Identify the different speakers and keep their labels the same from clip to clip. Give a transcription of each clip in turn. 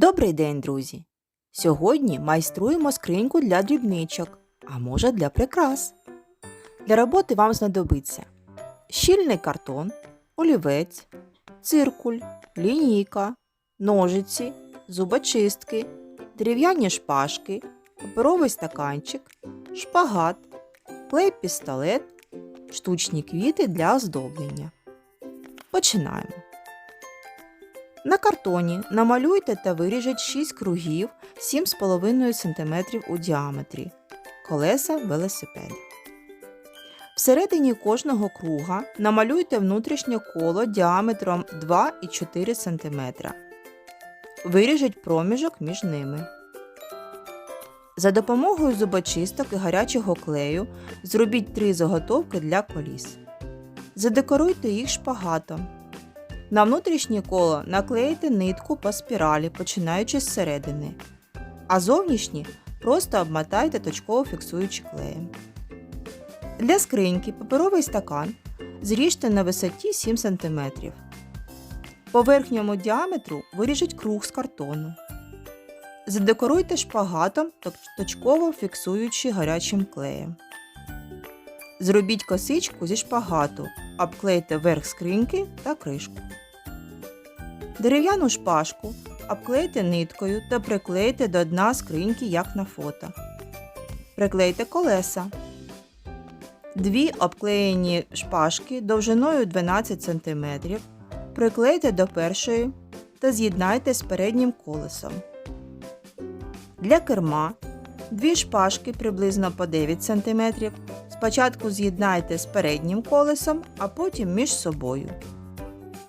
Speaker 1: Добрий день, друзі! Сьогодні майструємо скриньку для дрібничок, а може для прикрас. Для роботи вам знадобиться щільний картон, олівець, циркуль, лінійка, ножиці, зубочистки, дерев'яні шпажки, паперовий стаканчик, шпагат, клей-пістолет, штучні квіти для оздоблення. Починаємо. На картоні намалюйте та виріжіть 6 кругів 7,5 см у діаметрі. Колеса велосипеда. Всередині кожного круга намалюйте внутрішнє коло діаметром 2,4 см. Виріжіть проміжок між ними. За допомогою зубочисток і гарячого клею зробіть три заготовки для коліс. Задекоруйте їх шпагатом. На внутрішнє коло наклейте нитку по спіралі, починаючи з середини, а зовнішні просто обмотайте точково фіксуючи клеєм. Для скриньки паперовий стакан зріжте на висоті 7 см. По верхньому діаметру виріжіть круг з картону. Задекоруйте шпагатом, точково фіксуючи гарячим клеєм. Зробіть косичку зі шпагату, обклейте верх скриньки та кришку. Дерев'яну шпажку обклейте ниткою та приклейте до дна скриньки, як на фото. Приклейте колеса. Дві обклеєні шпажки довжиною 12 см приклейте до першої та з'єднайте з переднім колесом. Для керма дві шпажки приблизно по 9 см спочатку з'єднайте з переднім колесом, а потім між собою.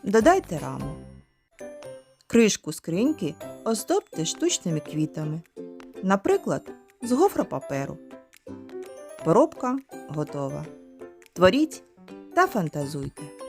Speaker 1: Додайте раму. Кришку скриньки оздобте штучними квітами, наприклад, з гофропаперу. Поробка готова. Творіть та фантазуйте.